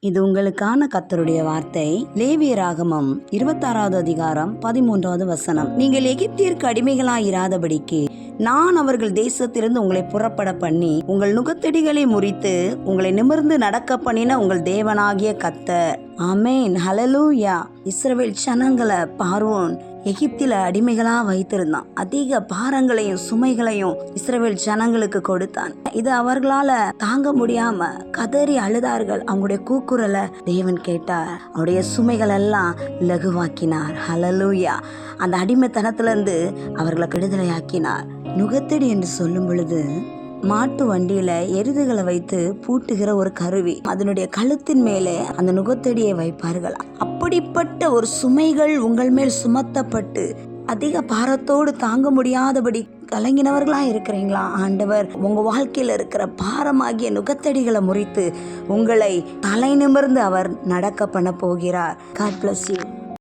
இது உங்களுக்கான கத்தருடைய வார்த்தை. லேவிய ராகமம் இருபத்தாறாவது அதிகாரம் பதிமூன்றாவது வசனம். நீங்கள் எகிப்தியருக்கு அடிமைகளாயிராதபடிக்கு நான் அவர்கள் தேசத்திலிருந்து உங்களை புறப்பட பண்ணி உங்கள் நுகத்தடிகளை முறித்து உங்களை நிமிர்ந்து நடக்க பண்ணின உங்கள் தேவனாகிய கத்தர். அமேன் ஹலலூயா இஸ்ரவேல் சனங்களை பார்வோன். எகிப்தில அடிமைகளா வைத்திருந்தான். அதிக பாரங்களையும் சுமைகளையும் இஸ்ரவேல் ஜனங்களுக்கு கொடுத்தான். இது அவர்களால தாங்க முடியாம கதறி அழுதார்கள். அவங்களுடைய கூக்குரலை தேவன் கேட்டார். அவருடைய சுமைகள் எல்லாம் லகுவாக்கினார் ஹலலூயா அந்த அடிமைத்தனத்திலிருந்து அவர்களை விடுதலையாக்கினார். நுகத்தடி என்று சொல்லும் பொழுது மாட்டு வண்டியில எருதுகளை வைத்து பூட்டுகிற ஒரு கருவி. அதனுடைய கழுத்தின் மேலே அந்த நுகத்தடியை வைப்பார்கள். அப்படிப்பட்ட ஒரு சுமைகள் உங்கள் மேல் சுமத்தப்பட்டு அதிக பாரத்தோடு தாங்க முடியாதபடி கலங்கினவர்களா இருக்கிறீங்களா? ஆண்டவர் உங்க வாழ்க்கையில் இருக்கிற பாரமாகிய நுகத்தடிகளை முறித்து உங்களை தலை நிமிர்ந்து அவர் நடக்க பண்ண போகிறார். God bless you